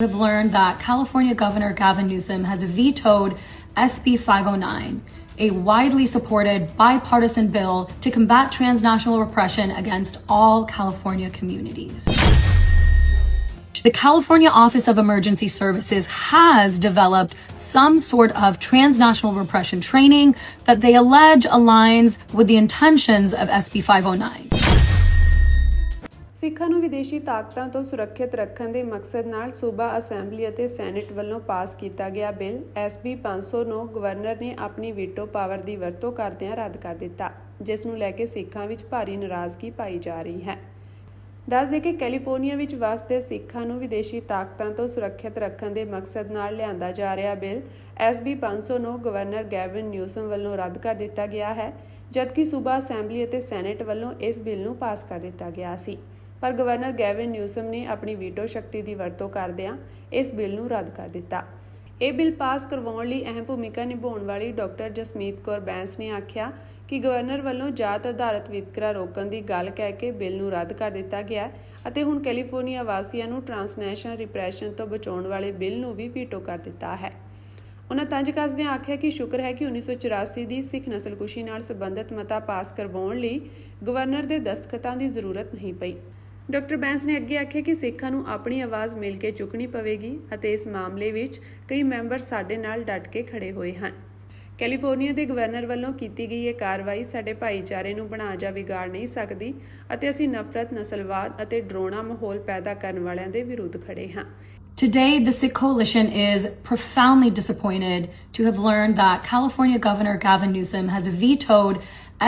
have learned that California Governor Gavin Newsom has vetoed SB 509, a widely supported bipartisan bill to combat transnational repression against all California communities. The California Office of Emergency Services has developed some sort of transnational repression training that they allege aligns with the intentions of SB 509. ਸਿੱਖਾਂ ਨੂੰ ਵਿਦੇਸ਼ੀ ਤਾਕਤਾਂ ਤੋਂ ਸੁਰੱਖਿਅਤ ਰੱਖਣ ਦੇ ਮਕਸਦ ਨਾਲ ਸੂਬਾ ਅਸੈਂਬਲੀ ਅਤੇ ਸੈਨੇਟ ਵੱਲੋਂ ਪਾਸ ਕੀਤਾ ਗਿਆ ਬਿੱਲ SB 509 ਗਵਰਨਰ ਨੇ ਆਪਣੀ ਵੀਟੋ ਪਾਵਰ ਦੀ ਵਰਤੋਂ ਕਰਦਿਆਂ ਰੱਦ ਕਰ ਦਿੱਤਾ, ਜਿਸ ਨੂੰ ਲੈ ਕੇ ਸਿੱਖਾਂ ਵਿੱਚ ਭਾਰੀ ਨਾਰਾਜ਼ਗੀ ਪਾਈ ਜਾ ਰਹੀ ਹੈ। ਦੱਸ ਦੇ ਕਿ ਕੈਲੀਫੋਰਨੀਆ ਵਿੱਚ ਵਸਦੇ ਸਿੱਖਾਂ ਨੂੰ ਵਿਦੇਸ਼ੀ ਤਾਕਤਾਂ ਤੋਂ ਸੁਰੱਖਿਅਤ ਰੱਖਣ ਦੇ ਮਕਸਦ ਨਾਲ ਲਿਆਂਦਾ ਜਾ ਰਿਹਾ bill SB 509 governor Gavin Newsom ਵੱਲੋਂ ਰੱਦ ਕਰ ਦਿੱਤਾ ਗਿਆ ਹੈ, ਜਦਕਿ ਸੂਬਾ ਅਸੈਂਬਲੀ ਅਤੇ ਸੈਨੇਟ ਵੱਲੋਂ ਇਸ ਬਿੱਲ ਨੂੰ ਪਾਸ ਕਰ ਦਿੱਤਾ ਗਿਆ ਸੀ। ਪਰ ਗਵਰਨਰ ਗੈਵਿਨ ਨਿਊਸਮ ਨੇ ਆਪਣੀ ਵੀਟੋ ਸ਼ਕਤੀ ਦੀ ਵਰਤੋਂ ਕਰਦਿਆਂ ਇਸ ਬਿੱਲ ਨੂੰ ਰੱਦ ਕਰ ਦਿੱਤਾ। ਇਹ ਬਿੱਲ ਪਾਸ ਕਰਵਾਉਣ ਲਈ ਅਹਿਮ ਭੂਮਿਕਾ ਨਿਭਾਉਣ ਵਾਲੀ ਡਾਕਟਰ ਜਸਮੀਤ ਕੌਰ ਬੈਂਸ ਨੇ ਆਖਿਆ ਕਿ ਗਵਰਨਰ ਵੱਲੋਂ ਜਾਤ ਆਧਾਰਿਤ ਵਿਤਕਰਾ ਰੋਕਣ ਦੀ ਗੱਲ ਕਹਿ ਕੇ ਬਿੱਲ ਨੂੰ ਰੱਦ ਕਰ ਦਿੱਤਾ ਗਿਆ ਅਤੇ ਹੁਣ ਕੈਲੀਫੋਰਨੀਆ ਵਾਸੀਆਂ ਨੂੰ ਟਰਾਂਸਨੈਸ਼ਨਲ ਰਿਪਰੈਸ਼ਨ ਤੋਂ ਬਚਾਉਣ ਵਾਲੇ ਬਿੱਲ ਨੂੰ ਵੀ ਵੀਟੋ ਕਰ ਦਿੱਤਾ ਹੈ। ਉਹਨਾਂ ਤੰਜ ਕੱਸਦਿਆਂ ਆਖਿਆ ਕਿ ਸ਼ੁਕਰ ਹੈ ਕਿ 1984 ਦੀ ਸਿੱਖ ਨਸਲਕੁਸ਼ੀ ਨਾਲ ਸੰਬੰਧਿਤ ਮਤਾ ਪਾਸ ਕਰਵਾਉਣ ਲਈ ਗਵਰਨਰ ਦੇ ਦਸਤਖਤਾਂ ਦੀ ਜ਼ਰੂਰਤ ਨਹੀਂ ਪਈ। ਡਾਕਟਰ ਬੈਂਸ ਨੇ ਅੱਗੇ ਆਖਿਆ ਕਿ ਸਿੱਖਾਂ ਨੂੰ ਆਪਣੀ ਆਵਾਜ਼ ਮਿਲ ਕੇ ਚੁੱਕਣੀ ਪਵੇਗੀ ਅਤੇ ਇਸ ਮਾਮਲੇ ਵਿੱਚ ਕਈ ਮੈਂਬਰ ਸਾਡੇ ਨਾਲ ਡਟ ਕੇ ਖੜੇ ਹੋਏ ਹਨ। ਕੈਲੀਫੋਰਨੀਆ ਦੇ ਗਵਰਨਰ ਵੱਲੋਂ ਕੀਤੀ ਗਈ ਇਹ ਕਾਰਵਾਈ ਸਾਡੇ ਭਾਈਚਾਰੇ ਨੂੰ ਬਣਾ ਜਾਂ ਵਿਗਾੜ ਨਹੀਂ ਸਕਦੀ ਅਤੇ ਅਸੀਂ ਨਫ਼ਰਤ ਨਸਲਵਾਦ ਅਤੇ ਡਰੋਣਾ ਮਾਹੌਲ ਪੈਦਾ ਕਰਨ ਵਾਲਿਆਂ ਦੇ ਵਿਰੁੱਧ ਖੜੇ ਹਾਂ। Today, the Sikh coalition is profoundly disappointed to have learned that California Governor Gavin Newsom has vetoed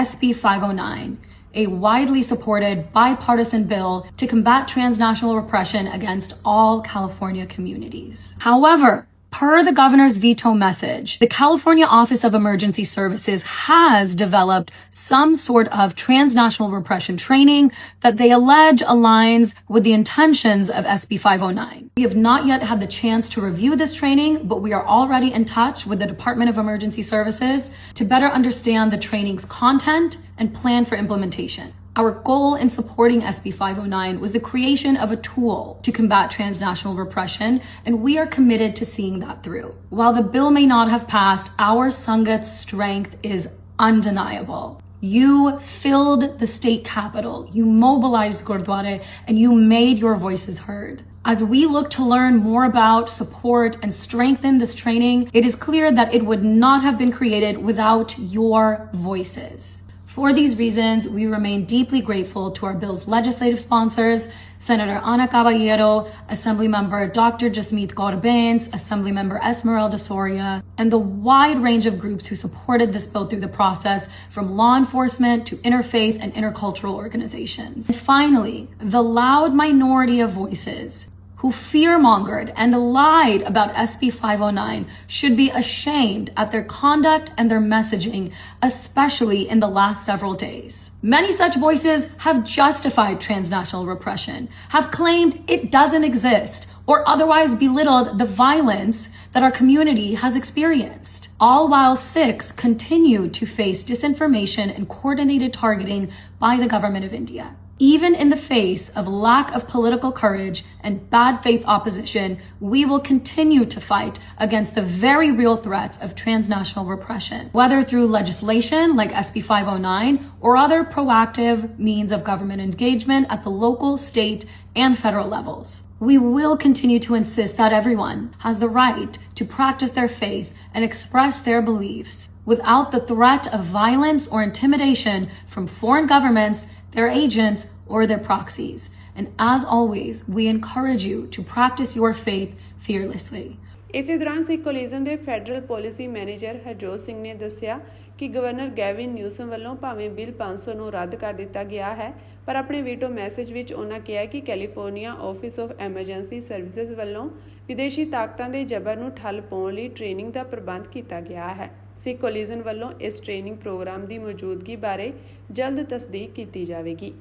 SB 509, a widely supported bipartisan bill to combat transnational repression against all California communities. However, Per the governor's veto message, the California Office of Emergency Services has developed some sort of transnational repression training that they allege aligns with the intentions of SB 509. We have not yet had the chance to review this training, but we are already in touch with the Department of Emergency Services to better understand the training's content and plan for implementation. Our goal in supporting SB 509 was the creation of a tool to combat transnational repression, and we are committed to seeing that through. While the bill may not have passed, our Sangat's strength is undeniable. You filled the state capital, you mobilized Gurdwara, and you made your voices heard. As we look to learn more about, support, and strengthen this training, it is clear that it would not have been created without your voices. For these reasons, we remain deeply grateful to our bill's legislative sponsors, Senator Ana Caballero, Assemblymember Dr. Jasmeet Gaurabains, Assemblymember Esmeralda Soria, and the wide range of groups who supported this bill through the process, from law enforcement to interfaith and intercultural organizations. And finally, the loud minority of voices who fearmongered and lied about SB 509 should be ashamed at their conduct and their messaging, especially in the last several days. Many such voices have justified transnational repression, have claimed it doesn't exist, or otherwise belittled the violence that our community has experienced. All while Sikhs continue to face disinformation and coordinated targeting by the government of India. Even in the face of lack of political courage and bad faith opposition, we will continue to fight against the very real threats of transnational repression, whether through legislation like SB 509 or other proactive means of government engagement at the local, state, and federal levels. We will continue to insist that everyone has the right to practice their faith and express their beliefs without the threat of violence or intimidation from foreign governments their agents, or their proxies. And as always, we encourage you to practice your faith fearlessly. ਇਸੇ ਦੌਰਾਨ Sikh collision ਦੇ federal policy manager Harjot Singh ਨੇ ਦੱਸਿਆ ਕਿ governor Gavin Newsom ਵੱਲੋਂ ਭਾਵੇਂ bill 500 ਨੂੰ ਰੱਦ ਕਰ ਦਿੱਤਾ ਗਿਆ ਹੈ ਪਰ ਆਪਣੇ ਵੀਟੋ ਮੈਸੇਜ ਵਿੱਚ ਉਹਨਾਂ ਕਿਹਾ ਕਿ California office of emergency services ਵੱਲੋਂ ਵਿਦੇਸ਼ੀ ਤਾਕਤਾਂ ਦੇ ਜ਼ਬਰ ਨੂੰ ਠੱਲ ਪਾਉਣ ਲਈ ਟ੍ਰੇਨਿੰਗ ਦਾ ਪ੍ਰਬੰਧ ਕੀਤਾ ਗਿਆ ਹੈ ਸਿੱਖ ਕੋਲੀਜਨ ਵੱਲੋਂ ਇਸ ਟ੍ਰੇਨਿੰਗ ਪ੍ਰੋਗਰਾਮ ਦੀ ਮੌਜੂਦਗੀ ਬਾਰੇ ਜਲਦ ਤਸਦੀਕ ਕੀਤੀ ਜਾਵੇਗੀ।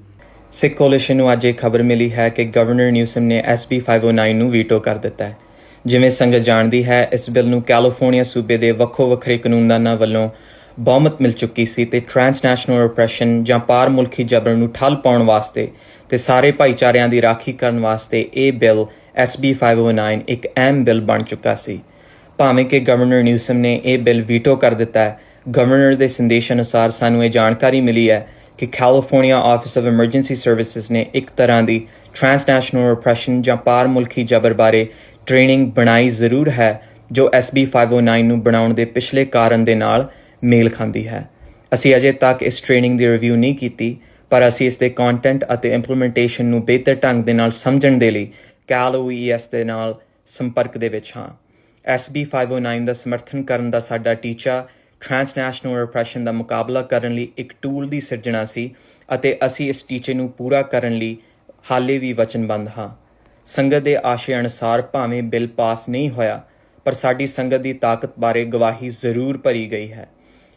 ਸਿੱਖ ਕੋਲੀਸ਼ਨ ਨੂੰ ਅੱਜ ਇਹ ਖਬਰ ਮਿਲੀ ਹੈ ਕਿ ਗਵਰਨਰ ਨਿਊਸਮ ਨੇ SB 509 ਨੂੰ ਵੀਟੋ ਕਰ ਦਿੱਤਾ ਹੈ। ਜਿਵੇਂ ਸੰਗਤ ਜਾਣਦੀ ਹੈ, ਇਸ ਬਿੱਲ ਨੂੰ ਕੈਲੀਫੋਰਨੀਆ ਸੂਬੇ ਦੇ ਵੱਖੋ ਵੱਖਰੇ ਕਾਨੂੰਨਦਾਨਾਂ ਵੱਲੋਂ ਬਹੁਮਤ ਮਿਲ ਚੁੱਕੀ ਸੀ ਤੇ ਟ੍ਰਾਂਸਨੈਸ਼ਨਲ ਰਿਪਰੈਸ਼ਨ ਜਾਂ ਪਾਰ ਮੁਲਕੀ ਜਬਰ ਨੂੰ ਠੱਲ ਪਾਉਣ ਵਾਸਤੇ ਤੇ ਸਾਰੇ ਭਾਈਚਾਰਿਆਂ ਦੀ ਰਾਖੀ ਕਰਨ ਵਾਸਤੇ ਇਹ ਬਿੱਲ SB 509 ਇੱਕ ਅਹਿਮ ਬਿੱਲ ਬਣ ਚੁੱਕਾ ਸੀ। ਭਾਵੇਂ ਕਿ ਗਵਰਨਰ ਨਿਊਸਮ ਨੇ ਇਹ ਬਿੱਲ ਵੀਟੋ ਕਰ ਦਿੱਤਾ ਹੈ ਗਵਰਨਰ ਦੇ ਸੰਦੇਸ਼ ਅਨੁਸਾਰ ਸਾਨੂੰ ਇਹ ਜਾਣਕਾਰੀ ਮਿਲੀ ਹੈ ਕਿ California office of emergency services ਨੇ ਇੱਕ ਤਰ੍ਹਾਂ ਦੀ ਟ੍ਰਾਂਸਨੈਸ਼ਨਲ ਰਿਪਰੈਸ਼ਨ ਜਾਂ ਪਾਰ ਮੁਲਕੀ ਜ਼ਬਰ ਬਾਰੇ ਟ੍ਰੇਨਿੰਗ ਬਣਾਈ ਜ਼ਰੂਰ ਹੈ, ਜੋ SB 509 ਨੂੰ ਬਣਾਉਣ ਦੇ ਪਿਛਲੇ ਕਾਰਨ ਦੇ ਨਾਲ ਮੇਲ ਖਾਂਦੀ ਹੈ। ਅਸੀਂ ਅਜੇ ਤੱਕ ਇਸ ਟ੍ਰੇਨਿੰਗ ਦੀ ਰਿਵਿਊ ਨਹੀਂ ਕੀਤੀ, ਪਰ ਅਸੀਂ ਇਸ ਦੇ ਕੰਟੈਂਟ ਅਤੇ ਇੰਪਲੀਮੈਂਟੇਸ਼ਨ ਨੂੰ ਬਿਹਤਰ ਢੰਗ ਦੇ ਨਾਲ ਸਮਝਣ ਦੇ ਲਈ CAL OES ਦੇ ਨਾਲ ਸੰਪਰਕ ਦੇ ਵਿੱਚ ਹਾਂ। SB 509 ਦਾ ਸਮਰਥਨ ਕਰਨ ਦਾ ਸਾਡਾ ਟੀਚਾ ਟ੍ਰਾਂਸਨੈਸ਼ਨਲ ਰਿਪਰੈਸ਼ਨ ਦਾ ਮੁਕਾਬਲਾ ਕਰਨ ਲਈ ਇੱਕ ਟੂਲ ਦੀ ਸਿਰਜਣਾ ਸੀ ਅਤੇ ਅਸੀਂ ਇਸ ਟੀਚੇ ਨੂੰ ਪੂਰਾ ਕਰਨ ਲਈ ਹਾਲੇ ਵੀ ਵਚਨਬੱਧ ਹਾਂ। ਸੰਗਤ ਦੇ ਆਸ਼ੇ ਅਨੁਸਾਰ ਭਾਵੇਂ ਬਿੱਲ ਪਾਸ ਨਹੀਂ ਹੋਇਆ, ਪਰ ਸਾਡੀ ਸੰਗਤ ਦੀ ਤਾਕਤ ਬਾਰੇ ਗਵਾਹੀ ਜ਼ਰੂਰ ਭਰੀ ਗਈ ਹੈ।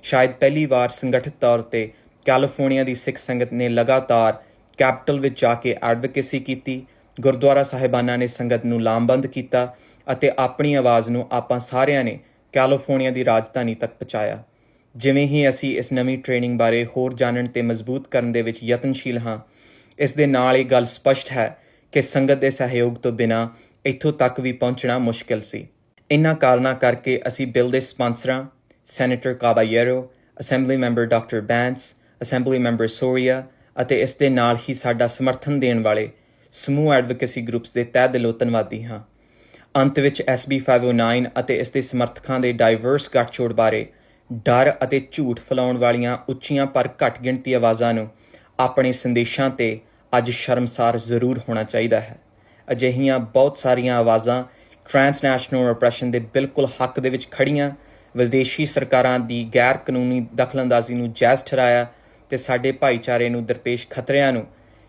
ਸ਼ਾਇਦ ਪਹਿਲੀ ਵਾਰ ਸੰਗਠਿਤ ਤੌਰ ਤੇ ਕੈਲੀਫੋਰਨੀਆ ਦੀ ਸਿੱਖ ਸੰਗਤ ਨੇ ਲਗਾਤਾਰ ਕੈਪੀਟਲ ਵਿੱਚ ਜਾ ਕੇ ਐਡਵੋਕੇਸੀ ਕੀਤੀ, ਗੁਰਦੁਆਰਾ ਸਾਹਿਬਾਨਾਂ ਨੇ ਸੰਗਤ ਨੂੰ ਲਾਮਬੰਦ ਕੀਤਾ ਅਤੇ ਆਪਣੀ ਆਵਾਜ਼ ਨੂੰ ਆਪਾਂ ਸਾਰਿਆਂ ਨੇ ਕੈਲੀਫੋਰਨੀਆ ਦੀ ਰਾਜਧਾਨੀ ਤੱਕ ਪਹੁੰਚਾਇਆ। ਜਿਵੇਂ ਹੀ ਅਸੀਂ ਇਸ ਨਵੀਂ ਟ੍ਰੇਨਿੰਗ ਬਾਰੇ ਹੋਰ ਜਾਣਨ ਤੇ ਮਜ਼ਬੂਤ ਕਰਨ ਦੇ ਵਿੱਚ ਯਤਨਸ਼ੀਲ ਹਾਂ, ਇਸ ਦੇ ਨਾਲ ਇਹ ਗੱਲ ਸਪਸ਼ਟ ਹੈ ਕਿ ਸੰਗਤ ਦੇ ਸਹਿਯੋਗ ਤੋਂ ਬਿਨਾਂ ਇੱਥੋਂ ਤੱਕ ਵੀ ਪਹੁੰਚਣਾ ਮੁਸ਼ਕਲ ਸੀ। ਇਨ੍ਹਾਂ ਕਾਰਨਾਂ ਕਰਕੇ ਅਸੀਂ ਬਿੱਲ ਦੇ ਸਪਾਂਸਰਾਂ, senator Caballero assembly member doctor Bains, assembly member Soria ਅਤੇ ਇਸ ਦੇ ਨਾਲ ਹੀ ਸਾਡਾ ਸਮਰਥਨ ਦੇਣ ਵਾਲੇ ਸਮੂਹ ਐਡਵੋਕੇਸੀ ਗਰੁੱਪਸ ਦੇ ਤਹਿ ਦਿਲੋਂ ਧੰਨਵਾਦੀ ਹਾਂ। ਅੰਤ ਵਿੱਚ SB 509 ਅਤੇ ਇਸ ਦੇ ਸਮਰਥਕਾਂ ਦੇ ਡਾਈਵਰਸ ਗੱਠਜੋੜ ਬਾਰੇ ਡਰ ਅਤੇ ਝੂਠ ਫੈਲਾਉਣ ਵਾਲੀਆਂ ਉੱਚੀਆਂ ਪਰ ਘੱਟ ਗਿਣਤੀ ਆਵਾਜ਼ਾਂ ਨੂੰ ਆਪਣੇ ਸੰਦੇਸ਼ਾਂ ਤੇ ਅੱਜ ਸ਼ਰਮਸਾਰ ਜ਼ਰੂਰ ਹੋਣਾ ਚਾਹੀਦਾ ਹੈ। ਅਜਿਹੀਆਂ ਬਹੁਤ ਸਾਰੀਆਂ ਆਵਾਜ਼ਾਂ ਟ੍ਰਾਂਸਨੈਸ਼ਨਲ ਰਿਪਰੈਸ਼ਨ ਦੇ ਬਿਲਕੁਲ ਹੱਕ ਦੇ ਵਿੱਚ ਖੜੀਆਂ ਵਿਦੇਸ਼ੀ ਸਰਕਾਰਾਂ ਦੀ ਗੈਰ ਕਾਨੂੰਨੀ ਦਖਲਅੰਦਾਜ਼ੀ ਨੂੰ ਜਾਇਜ਼ ਠਹਿਰਾਇਆ ਤੇ ਸਾਡੇ ਭਾਈਚਾਰੇ ਨੂੰ ਦਰਪੇਸ਼ ਖਤਰਿਆਂ ਨੂੰ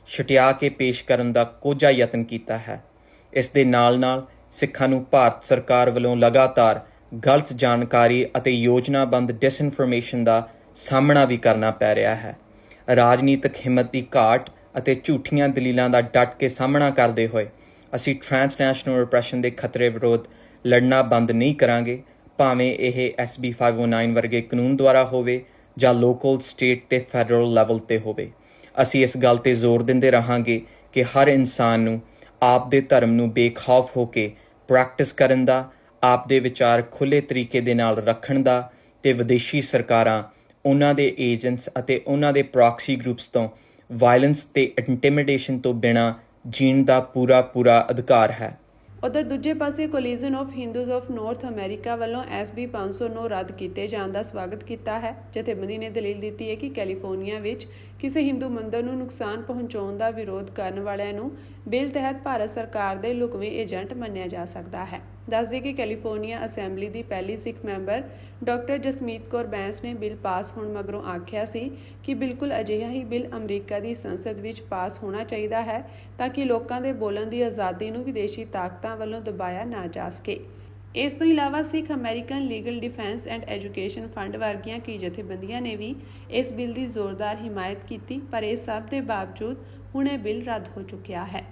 ਛਟਿਆ ਕੇ ਪੇਸ਼ ਕਰਨ ਦਾ ਕੋਝਾ ਯਤਨ ਕੀਤਾ ਹੈ। ਇਸ ਦੇ ਨਾਲ-ਨਾਲ ਸਿੱਖਾਂ ਨੂੰ ਭਾਰਤ ਸਰਕਾਰ ਵੱਲੋਂ ਲਗਾਤਾਰ ਗਲਤ ਜਾਣਕਾਰੀ ਅਤੇ ਯੋਜਨਾਬੰਦ ਡਿਸਇਨਫੋਰਮੇਸ਼ਨ ਦਾ ਸਾਹਮਣਾ ਵੀ ਕਰਨਾ ਪੈ ਰਿਹਾ ਹੈ। ਰਾਜਨੀਤਿਕ ਹਿੰਮਤ ਦੀ ਘਾਟ ਅਤੇ ਝੂਠੀਆਂ ਦਲੀਲਾਂ ਦਾ ਡਟ ਕੇ ਸਾਹਮਣਾ ਕਰਦੇ ਹੋਏ ਅਸੀਂ ਟ੍ਰਾਂਸਨੈਸ਼ਨਲ ਰਿਪਰੈਸ਼ਨ ਦੇ ਖਤਰੇ ਵਿਰੁੱਧ ਲੜਨਾ ਬੰਦ ਨਹੀਂ ਕਰਾਂਗੇ, ਭਾਵੇਂ ਇਹ SB 509 ਵਰਗੇ ਕਾਨੂੰਨ ਦੁਆਰਾ ਹੋਵੇ ਜਾਂ ਲੋਕਲ ਸਟੇਟ ਤੇ ਫੈਡਰਲ ਲੈਵਲ ਤੇ ਹੋਵੇ। ਅਸੀਂ ਇਸ ਗੱਲ ਤੇ ਜ਼ੋਰ ਦਿੰਦੇ ਰਹਾਂਗੇ ਕਿ ਹਰ ਇਨਸਾਨ ਨੂੰ ਆਪ ਦੇ ਧਰਮ ਨੂੰ ਬੇਖੌਫ ਹੋ ਕੇ ਪ੍ਰੈਕਟਿਸ ਕਰਨ ਦਾ ਆਪਦੇ ਵਿਚਾਰ ਖੁੱਲੇ ਤਰੀਕੇ ਦੇ ਨਾਲ ਰੱਖਣ ਦਾ ਤੇ ਵਿਦੇਸ਼ੀ ਸਰਕਾਰਾਂ, ਉਹਨਾਂ ਦੇ ਏਜੰਟਸ ਅਤੇ ਉਹਨਾਂ ਦੇ ਪ੍ਰੌਕਸੀ ਗਰੁੱਪਸ ਤੋਂ ਵਾਇਲੈਂਸ ਤੇ ਇੰਟੀਮੀਡੇਸ਼ਨ ਤੋਂ ਬਿਨਾਂ ਜੀਣ ਦਾ ਪੂਰਾ ਪੂਰਾ ਅਧਿਕਾਰ ਹੈ। ਉਧਰ ਦੂਜੇ ਪਾਸੇ coalition of Hindus of north America ਵੱਲੋਂ SB 509 ਰੱਦ ਕੀਤੇ ਜਾਣ ਦਾ ਸਵਾਗਤ ਕੀਤਾ ਹੈ। ਜਥੇਬੰਦੀ ਨੇ ਦਲੀਲ ਦਿੱਤੀ ਹੈ ਕਿ ਕੈਲੀਫੋਰਨੀਆ ਵਿੱਚ ਕਿਸੇ ਹਿੰਦੂ ਮੰਦਰ ਨੂੰ ਨੁਕਸਾਨ ਪਹੁੰਚਾਉਣ ਦਾ ਵਿਰੋਧ ਕਰਨ ਵਾਲਿਆਂ ਨੂੰ ਬਿੱਲ ਤਹਿਤ ਭਾਰਤ ਸਰਕਾਰ ਦੇ ਲੁਕਵੇਂ ਏਜੰਟ ਮੰਨਿਆ ਜਾ ਸਕਦਾ ਹੈ। ਦੱਸਦੇ ਕਿ ਕੈਲੀਫੋਰਨੀਆ ਅਸੈਂਬਲੀ ਦੀ ਪਹਿਲੀ ਸਿੱਖ ਮੈਂਬਰ ਡਾਕਟਰ ਜਸਮੀਤ ਕੌਰ ਬੈਂਸ ਨੇ ਬਿੱਲ ਪਾਸ ਹੋਣ ਮਗਰੋਂ ਆਖਿਆ ਸੀ ਕਿ ਬਿਲਕੁਲ ਅਜਿਹਾ ਹੀ ਬਿੱਲ ਅਮਰੀਕਾ ਦੀ ਸੰਸਦ ਵਿੱਚ ਪਾਸ ਹੋਣਾ ਚਾਹੀਦਾ ਹੈ ਤਾਂ ਕਿ ਲੋਕਾਂ ਦੇ ਬੋਲਣ ਦੀ ਆਜ਼ਾਦੀ ਨੂੰ ਵਿਦੇਸ਼ੀ ਤਾਕਤਾਂ ਵੱਲੋਂ ਦਬਾਇਆ ਨਾ ਜਾ ਸਕੇ। ਇਸ ਤੋਂ ਇਲਾਵਾ Sikh American legal defense and education fund ਵਰਗੀਆਂ ਕਈ ਜਥੇਬੰਦੀਆਂ ਨੇ ਵੀ ਇਸ ਬਿੱਲ ਦੀ ਜ਼ੋਰਦਾਰ ਹਿਮਾਇਤ ਕੀਤੀ, ਪਰ ਇਹ ਸਭ ਦੇ ਬਾਵਜੂਦ ਹੁਣ ਇਹ ਬਿੱਲ ਰੱਦ ਹੋ ਚੁੱਕਿਆ ਹੈ।